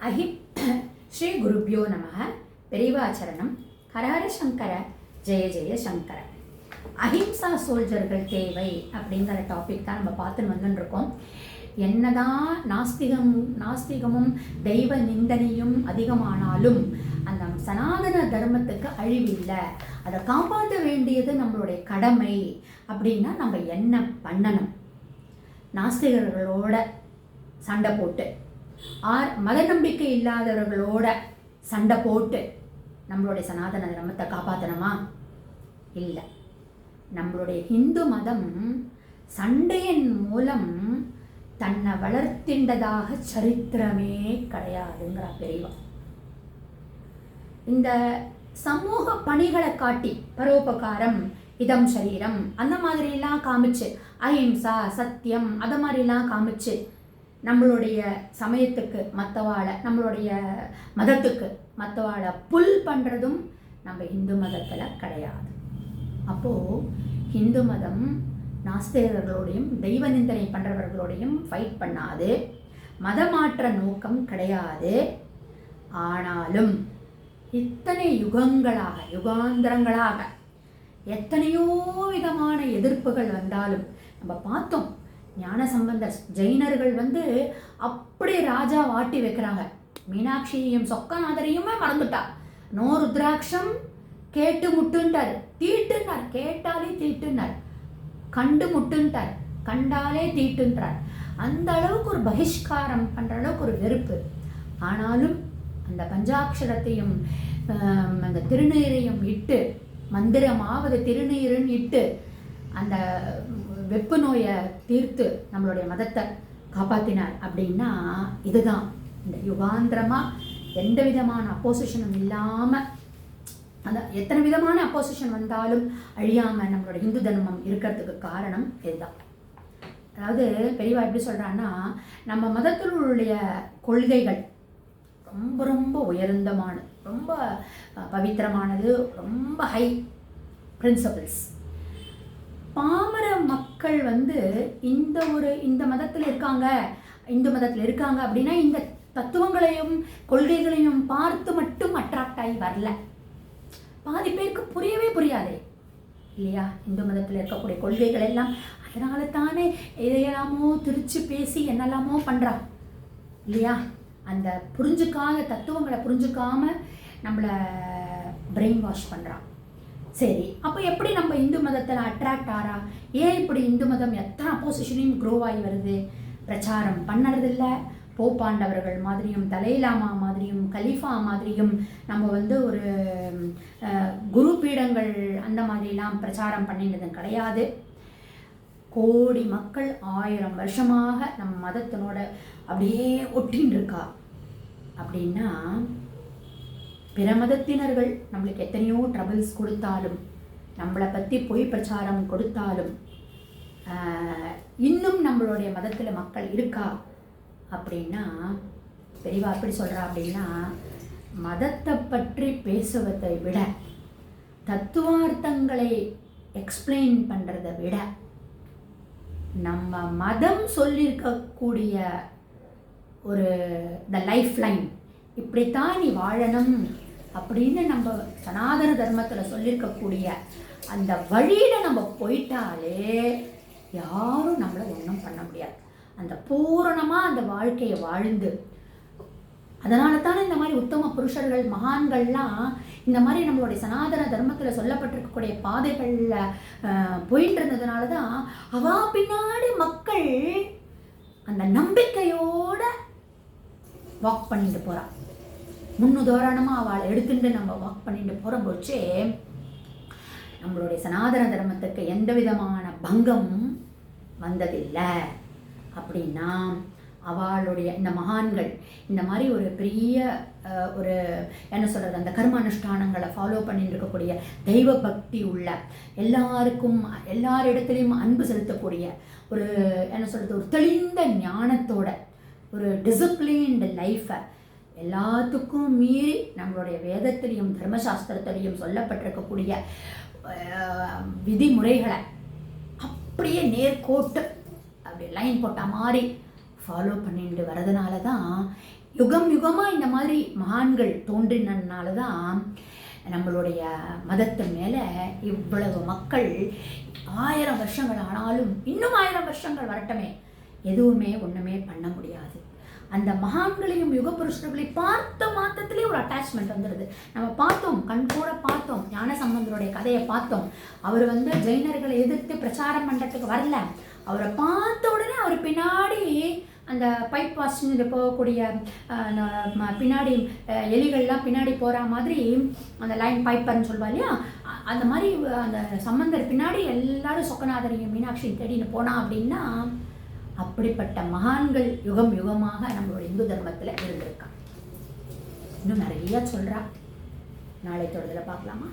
அஹி ஸ்ரீ குருப்பியோ நம பெரிவாச்சரணம் ஹரஹர சங்கர. ஜெய ஜெய சங்கர. அஹிம்சா சோல்ஜர்கள் தேவை அப்படிங்கிற டாபிக் தான் நம்ம பார்த்துன்னு வந்துன்னு இருக்கோம் என்னதான் நாஸ்திகம் நாஸ்திகமும் தெய்வ நிந்தனையும் அதிகமானாலும் அந்த சனாதன தர்மத்துக்கு அழிவில்லை அதை காப்பாற்ற வேண்டியது நம்மளுடைய கடமை அப்படின்னா நம்ம என்ன பண்ணணும்? நாஸ்திகர்களோட சண்டை போட்டு ஆர் மத நம்பிக்கை இல்லாதவர்களோட சண்டை போட்டு நம்மளுடைய சனாதன தர்மத்தை காப்பாற்றணுமா இல்லை. நம்மளுடைய இந்து மதம் சண்டையின் மூலம் தன்னை வளர்த்திண்டதாக சரித்திரமே கிடையாதுங்கிற பெரியவா இந்த சமூக பணிகளை காட்டி பரோபகாரம் இதம் சரீரம் அந்த மாதிரிலாம் காமிச்சு அஹிம்சா சத்தியம் அதை மாதிரிலாம் காமிச்சு நம்மளுடைய சமயத்துக்கு மற்றவாழை நம்மளுடைய மதத்துக்கு மற்றவாழை புல் பண்ணுறதும் நம்ம இந்து மதத்தில் கிடையாது. அப்போது இந்து மதம் நாஸ்திகர்களோடையும் தெய்வ நிந்தனை பண்ணுறவர்களோடையும் ஃபைட் பண்ணாது. மதமாற்ற நோக்கம் கிடையாது. ஆனாலும் இத்தனை யுகங்களாக யுகாந்திரங்களாக எத்தனையோ விதமான எதிர்ப்புகள் வந்தாலும் நம்ம பார்த்தோம். ஞான சம்பந்தர் ஜெயினர்கள் வந்து அப்படி ராஜா வாட்டி வைக்கிறாங்க. மீனாட்சியையும் சொக்கநாதரையுமே மறந்துட்டா. நோ ருத்ராட்சம் கேட்டு முட்டுன்ட்டார். தீட்டுன்னார் கேட்டாலே தீட்டுன்னார் கண்டு முட்டுன்ட்டார். கண்டாலே தீட்டுன்றார். அந்த அளவுக்கு ஒரு பகிஷ்காரம் பண்ணுற அளவுக்கு ஒரு வெறுப்பு. ஆனாலும் அந்த பஞ்சாட்சரத்தையும் அந்த திருநீரையும் இட்டு மந்திரமாவது திருநீருன்னு இட்டு அந்த வெப்பு நோயை தீர்த்து நம்மளுடைய மதத்தை காப்பாற்றினார் அப்படின்னா இதுதான். இந்த யுகாந்திரமாக எந்த விதமான அப்போசிஷனும் இல்லாமல் அந்த எத்தனை விதமான அப்போசிஷன் வந்தாலும் அழியாமல் நம்மளோட இந்து தர்மம் இருக்கிறதுக்கு காரணம் இதுதான். அதாவது பெரியவா எப்படி சொல்கிறான்னா நம்ம மதத்தினுடைய கொள்கைகள் ரொம்ப ரொம்ப உயர்ந்தமானது ரொம்ப பவித்திரமானது ரொம்ப ஹை பிரின்சிபல்ஸ் மக்கள் வந்து இந்த ஒரு இந்த மதத்தில் இருக்காங்க இந்து மதத்தில் இருக்காங்க அப்படின்னா இந்த தத்துவங்களையும் கொள்கைகளையும் பார்த்து மட்டும் அட்ராக்ட் ஆகி வரல. பாதி பேருக்கு புரியவே புரியாதே. இல்லையா? இந்து மதத்தில் இருக்கக்கூடிய கொள்கைகள் எல்லாம் அதனால தானே எதையெல்லாமோ திரிச்சு பேசி என்னெல்லாமோ பண்ணுறா இல்லையா? அந்த புரிஞ்சுக்காத தத்துவங்களை புரிஞ்சுக்காம நம்மளை பிரெயின் வாஷ் பண்ணுறான் சரி அப்போ எப்படி நம்ம இந்து மதத்தில் அட்ராக்ட் ஆறா? ஏன் இப்படி இந்து மதம் எத்தனை அப்போசிஷனையும் க்ரோ ஆகி வருது? பிரச்சாரம் பண்ணுறதில்ல. போப்பாண்டவர்கள் மாதிரியும் தலைலாமா மாதிரியும் கலீஃபா மாதிரியும் நம்ம வந்து ஒரு குரு பீடங்கள் அந்த மாதிரிலாம் பிரச்சாரம் பண்ணினது கிடையாது. கோடி மக்கள் ஆயிரம் வருஷமாக நம்ம மதத்தினோட அப்படியே ஒட்டின்னு இருக்கா அப்படின்னா பிற மதத்தினர்கள் நம்மளுக்கு எத்தனையோ ட்ரபிள்ஸ் கொடுத்தாலும் நம்மளை பற்றி பொய் பிரச்சாரம் கொடுத்தாலும் இன்னும் நம்மளுடைய மதத்தில் மக்கள் இருக்கா அப்படின்னா பெரியவா எப்படி சொல்கிறா அப்படின்னா மதத்தை பற்றி பேசுவதை விட தத்துவார்த்தங்களை எக்ஸ்பிளைன் பண்ணுறதை விட நம்ம மதம் சொல்லியிருக்கக்கூடிய ஒரு த லைஃப் லைன் இப்படித்தான் நீ வாழணும். அப்படின்னு நம்ம சனாதன தர்மத்தில் சொல்லியிருக்கக்கூடிய அந்த வழியில் நம்ம போயிட்டாலே யாரும் நம்மளை ஒன்றும் பண்ண முடியாது. அந்த பூரணமாக அந்த வாழ்க்கையை வாழ்ந்து. அதனால தானே இந்த மாதிரி உத்தம புருஷர்கள் மகான்கள்லாம் இந்த மாதிரி நம்மளுடைய சனாதன தர்மத்தில் சொல்லப்பட்டிருக்கக்கூடிய பாதைகளில் போயிட்டு இருந்ததுனால தான் அவா பின்னாடி மக்கள் அந்த நம்பிக்கையோட வாக் பண்ணிட்டு போகிறான் முன்னுதாரணமாக அவளை எடுத்துட்டு நம்ம வாக் பண்ணிட்டு போகிற போச்சே நம்மளுடைய சனாதன தர்மத்துக்கு எந்த விதமான பங்கமும் வந்ததில்லை. அப்படின்னா அவளுடைய இந்த மகான்கள் இந்த மாதிரி ஒரு பெரிய ஒரு என்ன சொல்கிறது அந்த கர்ம அனுஷ்டானங்களை ஃபாலோ பண்ணிட்டு இருக்கக்கூடிய தெய்வ பக்தி உள்ள எல்லாருக்கும் எல்லாரிடத்துலையும் அன்பு செலுத்தக்கூடிய ஒரு என்ன சொல்கிறது ஒரு தெளிந்த ஞானத்தோட ஒரு டிசிப்ளின்டு லைஃப்பை எல்லாத்துக்கும் மீறி நம்மளுடைய வேதத்திலையும் தர்மசாஸ்திரத்திலையும் சொல்லப்பட்டிருக்கக்கூடிய விதிமுறைகளை அப்படியே நேர்கோட்டு அப்படி லைன் போட்ட மாதிரி ஃபாலோ பண்ணிட்டு வரதுனால தான் யுகம் யுகமாக இந்த மாதிரி மகான்கள் தோன்றினதுனால தான் நம்மளுடைய மதத்து மேலே இவ்வளவு மக்கள் ஆயிரம் வருஷங்கள் ஆனாலும் இன்னும் ஆயிரம் வருஷங்கள் வரட்டுமே. எதுவுமே ஒன்றுமே பண்ண முடியாது. அந்த மகான்களையும் யுக புருஷர்களையும் பார்த்த மாத்திரத்திலே ஒரு அட்டாச்மெண்ட் வந்துடுது நம்ம பார்த்தோம் கண் கூட பார்த்தோம் ஞான சம்பந்தருடைய கதையை பார்த்தோம். அவர் வந்து ஜெயினர்களை எதிர்த்து பிரச்சாரம் பண்ணுறதுக்கு வரல. அவரை பார்த்த உடனே அவர் பின்னாடி அந்த பைப் வாஷிங் போகக்கூடிய ம- பின்னாடி எலிகள்லாம் பின்னாடி போகிற மாதிரி அந்த லைன் பைப்பர்னு சொல்லுவா இல்லையா? அந்த மாதிரி அந்த சம்பந்தர் பின்னாடி எல்லாரும் சொக்கநாதரையும் மீனாட்சியும் தேடின்னு போனா அப்படின்னா அப்படிப்பட்ட மகான்கள் யுகம் யுகமாக நம்மளோட இந்து தர்மத்தில் இருந்திருக்கான். இன்னும் நிறைய சொல்றா. நாளை தொடர்தில் பார்க்கலாமா?